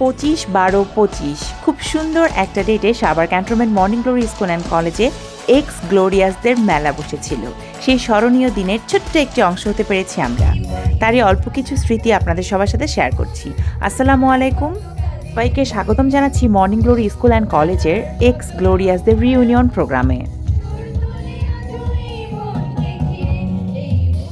পঁচিশ বারো পঁচিশ। খুব সুন্দর একটা ডেটে Savar cantonment morning glory school and কলেজে এক্স গ্লোরিয়াসদের মেলা বসেছিল। সেই স্মরণীয় দিনের ছোট্ট একটি অংশ হতে পেরেছি আমরা। তারই অল্প কিছু স্মৃতি আপনাদের সবার সাথে শেয়ার করছি। আসসালামু আলাইকুম। সবাইকে স্বাগতম জানাচ্ছি মর্নিং গ্লোরি স্কুল অ্যান্ড কলেজের এক্স গ্লোরিয়াসদের রিউনিয়ন প্রোগ্রামে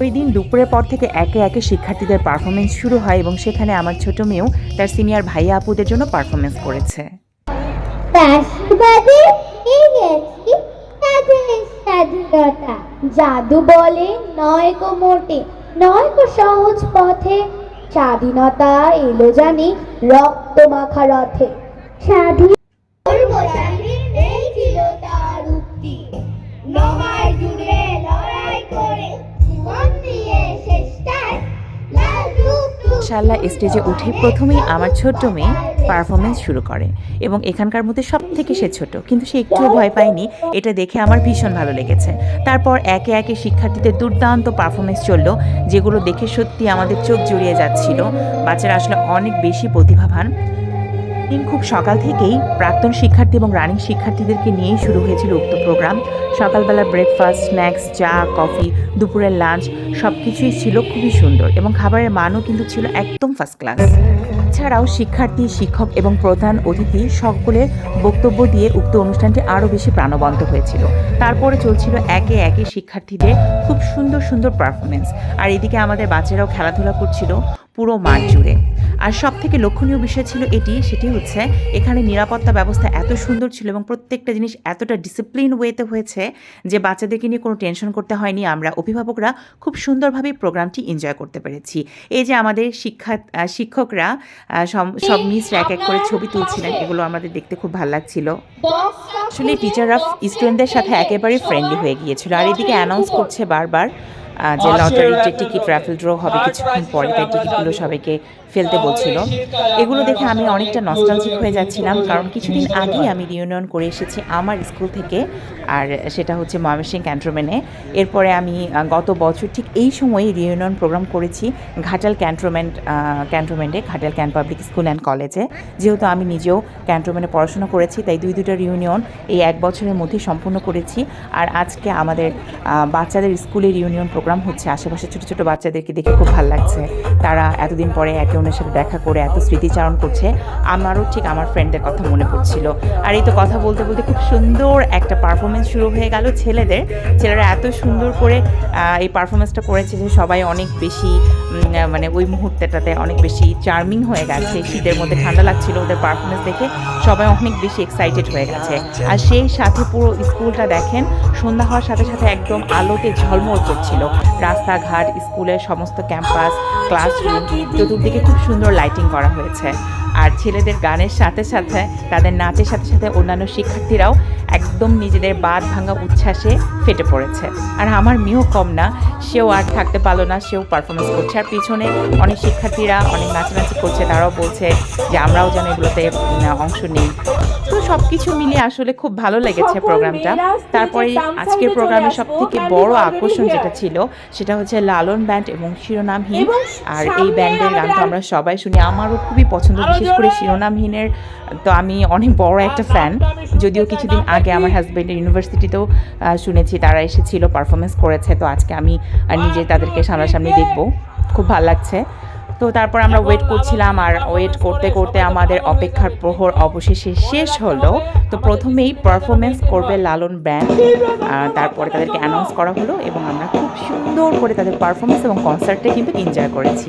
ওই দিন দুপুরের পর থেকে একে একে শিক্ষার্থীদের পারফরমেন্স শুরু হয় এবং সেখানে আমার ছোট মেয়েও তার সিনিয়র ভাইয়া আপুদের জন্য পারফরমেন্স করেছে। জাদু বলে নয় গো মোটে, নয় গো সহজ পথে। স্বাধীনতা এলো জানি রক্ত মাখা রথে। স্বাধীন রূপ ইনশাল্লাহ স্টেজে উঠে প্রথমেই আমার ছোট্ট মেয়ে পারফরমেন্স শুরু করে এবং এখানকার মধ্যে সব থেকে সে ছোট, কিন্তু সে একটুও ভয় পায়নি। এটা দেখে আমার ভীষণ ভালো লেগেছে। তারপর একে একে শিক্ষার্থীদের দুর্দান্ত পারফরমেন্স চলল, যেগুলো দেখে সত্যি আমাদের চোখ জুড়িয়ে যাচ্ছিল। বাচ্চারা আসলে অনেক বেশি প্রতিভাবান। দিন খুব সকাল থেকেই প্রাক্তন শিক্ষার্থী এবং রানিং শিক্ষার্থীদেরকে নিয়েই শুরু হয়েছিল উক্ত প্রোগ্রাম। সকালবেলা ব্রেকফাস্ট স্ন্যাক্স চা কফি দুপুরের লাঞ্চ সব কিছুই ছিল খুবই সুন্দর এবং খাবারের মানও কিন্তু ছিল একদম ফার্স্ট ক্লাস এছাড়াও শিক্ষার্থী, শিক্ষক এবং প্রধান অতিথি সকলে বক্তব্য দিয়ে উক্ত অনুষ্ঠানটি আরও বেশি প্রাণবন্ত হয়েছিল। তারপরে চলছিল একে একে শিক্ষার্থীদের খুব সুন্দর সুন্দর পারফরমেন্স আর এদিকে আমাদের বাচ্চারাও খেলাধুলা করছিল পুরো মাঠ জুড়ে। আর সব থেকে লক্ষণীয় বিষয় ছিল এটি সেটি হচ্ছে এখানে নিরাপত্তা ব্যবস্থা এত সুন্দর ছিল এবং প্রত্যেকটা জিনিস এতটা ডিসিপ্লিন ওয়েতে হয়েছে যে বাচ্চাদেরকে নিয়ে কোনো টেনশন করতে হয়নি। আমরা অভিভাবকরা খুব সুন্দরভাবে প্রোগ্রামটি এনজয় করতে পেরেছি। এই যে আমাদের শিক্ষা শিক্ষকরা সব- সব মিস এক এক করে ছবি তুলছিলেন এগুলো আমাদের দেখতে খুব ভালো লাগছিল। আসলে টিচাররা স্টুডেন্টদের সাথে একেবারে ফ্রেন্ডলি হয়ে গিয়েছিল। আর এদিকে অ্যানাউন্স করছে বারবার যে লটারিতে টিকিট রাফেল ড্র হবে কিছুক্ষণ পরে তাই টিকিটগুলো সবাইকে ফেলতে বলছিল। এগুলো দেখে আমি অনেকটা নস্টালজিক হয়ে যাচ্ছিলাম, কারণ কিছুদিন আগেই আমি রিউনিয়ন করে এসেছি আমার স্কুল থেকে, আর সেটা হচ্ছে ময়মনসিংহ ক্যান্ট্রোমেনে এরপরে আমি গত বছর ঠিক এই সময়ে রিউনিয়ন প্রোগ্রাম করেছি Ghatal cantonment ক্যান্ট্রোমেন্টে Ghatal cant public school and কলেজে যেহেতু আমি নিজেও ক্যান্ট্রোমেন্টে পড়াশোনা করেছি, তাই দুই দুটো রিউনিয়ন এই এক বছরের মধ্যেই সম্পূর্ণ করেছি। আর আজকে আমাদের বাচ্চাদের স্কুলে রিউনিয়ন প্রোগ্রাম হচ্ছে আশেপাশে ছোটো ছোটো বাচ্চাদেরকে দেখে খুব ভালো লাগছে। তারা এতদিন পরে একে অন্যের সাথে দেখা করে এত স্মৃতিচারণ করছে, আমারও ঠিক আমার ফ্রেন্ডদের কথা মনে পড়ছিল। আর এই তো কথা বলতে বলতে খুব সুন্দর একটা পারফরমেন্স শুরু হয়ে গেল ছেলেদের। ছেলেরা এত সুন্দর করে এই পারফরমেন্সটা করেছে যে সবাই অনেক বেশি মানে ওই মুহূর্তটাতে অনেক বেশি চার্মিং হয়ে গেছে। শীতের মধ্যে ঠান্ডা লাগছিল ওদের পারফরমেন্স দেখে সবাই অনেক বেশি এক্সাইটেড হয়ে গেছে। আর সেই সাথে পুরো স্কুলটা দেখেন, সন্ধ্যা হওয়ার সাথে সাথে একদম আলোতে ঝলমল করছিল। রাস্তাঘাট, স্কুলের সমস্ত ক্যাম্পাস ক্লাসরুম চতুর্দিকে খুব সুন্দর লাইটিং করা হয়েছে। আর ছেলেদের গানের সাথে সাথে তাদের নাচের সাথে সাথে অন্যান্য শিক্ষার্থীরাও একদম নিজেদের বাদ ভাঙা উচ্ছ্বাসে ফেটে পড়েছে। আর আমার মেয়েও কম না, সেও আর থাকতে পারল না, সেও পারফরমেন্স করছে। আর পিছনে অনেক শিক্ষার্থীরা অনেক নাচানাচি করছে, তারাও বলছে যে আমরাও যেন এগুলোতে অংশ নিই। তো সব কিছু মিলিয়ে আসলে খুব ভালো লেগেছে প্রোগ্রামটা তারপরে আজকের প্রোগ্রামের সব থেকে বড় আকর্ষণ যেটা ছিল সেটা হচ্ছে লালন ব্যান্ড এবং শিরোনামহীন। আর এই ব্যান্ডের গান তো আমরা সবাই শুনি আমারও খুবই পছন্দ বিশেষ করে শিরোনামহীনের তো আমি অনেক বড় একটা ফ্যান যদিও কিছুদিন আগে আমার হাজব্যান্ডের ইউনিভার্সিটিতেও শুনেছি তারা এসেছিল পারফরমেন্স করেছে তো আজকে আমি নিজে তাদেরকে সামনাসামনি দেখব। খুব ভালো লাগছে। তো তারপর আমরা ওয়েট করছিলাম আর ওয়েট করতে করতে আমাদের অপেক্ষার প্রহর অবশেষে শেষ হলো। তো প্রথমেই পারফরমেন্স করবে লালন ব্যান্ড তারপরে তাদেরকে অ্যানাউন্স করা হলো এবং আমরা খুব সুন্দর করে তাদের পারফরমেন্স এবং কনসার্টে কিন্তু এনজয় করেছি!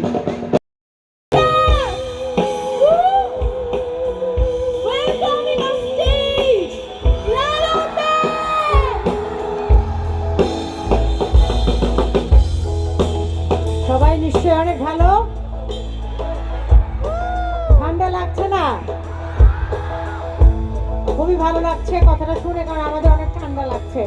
সবাই নিশ্চয়ই অনেক ভালো? খুবই ভালো লাগছে, কথাটা শুনে, কারণ আমাদের অনেক ঠান্ডা লাগছে।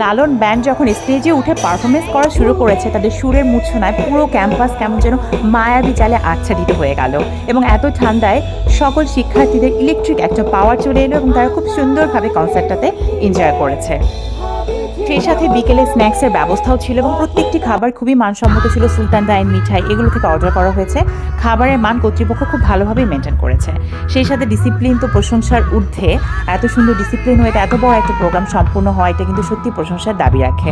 লালন ব্যান্ড যখন স্টেজে উঠে পারফরমেন্স করা শুরু করেছে, তাদের সুরের মূর্ছনায় পুরো ক্যাম্পাস কেমন যেন মায়াবী জালে আচ্ছাদিত হয়ে গেল। এবং এত ঠান্ডায় সকল শিক্ষার্থীদের ইলেকট্রিক একটা পাওয়ার চলে এলো এবং তারা খুব সুন্দরভাবে কনসার্টটাতে এনজয় করেছে। সেই সাথে বিকেলে স্ন্যাক্সের ব্যবস্থাও ছিল এবং প্রত্যেকটি খাবার খুবই মানসম্মত ছিল, সুলতান ডাইন মিঠাই এগুলো থেকে অর্ডার করা হয়েছে। খাবারের মান কর্তৃপক্ষ খুব ভালোভাবেই মেনটেন করেছে। সেই সাথে ডিসিপ্লিন তো প্রশংসার ঊর্ধ্বে। এত সুন্দর ডিসিপ্লিন হয়ে, এত বড় একটা প্রোগ্রাম সম্পূর্ণ হয়, এটা কিন্তু সত্যি প্রশংসার দাবি রাখে।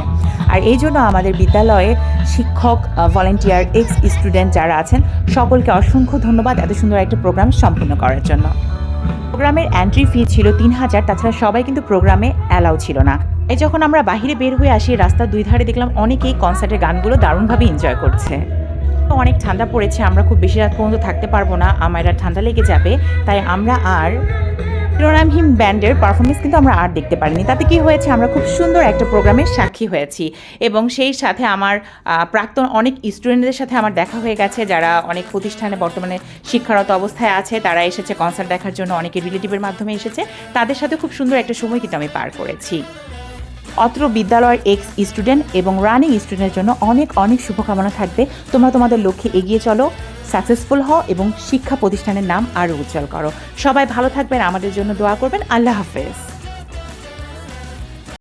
আর এই জন্য আমাদের বিদ্যালয়ে শিক্ষক ভলেন্টিয়ার এক্স স্টুডেন্ট যারা আছেন, সকলকে অসংখ্য ধন্যবাদ এত সুন্দর একটা প্রোগ্রাম সম্পূর্ণ করার জন্য। প্রোগ্রামের এন্ট্রি ফি ছিল তিন হাজার, তাছাড়া সবাই কিন্তু প্রোগ্রামে অ্যালাউ ছিল না। এই যখন আমরা বাইরে বের হয়ে আসি, রাস্তার দুই ধারে দেখলাম অনেকেই কনসার্টের গানগুলো দারুণভাবে এনজয় করছে। অনেক ঠান্ডা পড়েছে, আমরা খুব বেশি রাত পর্যন্ত থাকতে পারব না, আমার আর ঠান্ডা লেগে যাবে, তাই আমরা আর শিরোনামহীন ব্যান্ডের পারফরমেন্স কিন্তু আমরা আর দেখতে পারিনি। তাতে কি হয়েছে, আমরা খুব সুন্দর একটা প্রোগ্রামের সাক্ষী হয়েছি এবং সেই সাথে আমার প্রাক্তন অনেক স্টুডেন্টদের সাথে আমার দেখা হয়ে গেছে, যারা অনেক প্রতিষ্ঠানে বর্তমানে শিক্ষারত অবস্থায় আছে, তারা এসেছে কনসার্ট দেখার জন্য, অনেকে রিলেটিভের মাধ্যমে এসেছে, তাদের সাথে খুব সুন্দর একটা সময় কিন্তু আমি পার করেছি। অত্র বিদ্যালয়ের এক্স স্টুডেন্ট এবং রানিং স্টুডেন্টের জন্য অনেক অনেক শুভকামনা থাকবে। তোমরা তোমাদের লক্ষ্যে এগিয়ে চলো সাকসেসফুল হও এবং শিক্ষা প্রতিষ্ঠানের নাম আরও উজ্জ্বল করো। সবাই ভালো থাকবেন, আমাদের জন্য দোয়া করবেন। আল্লাহ হাফেজ।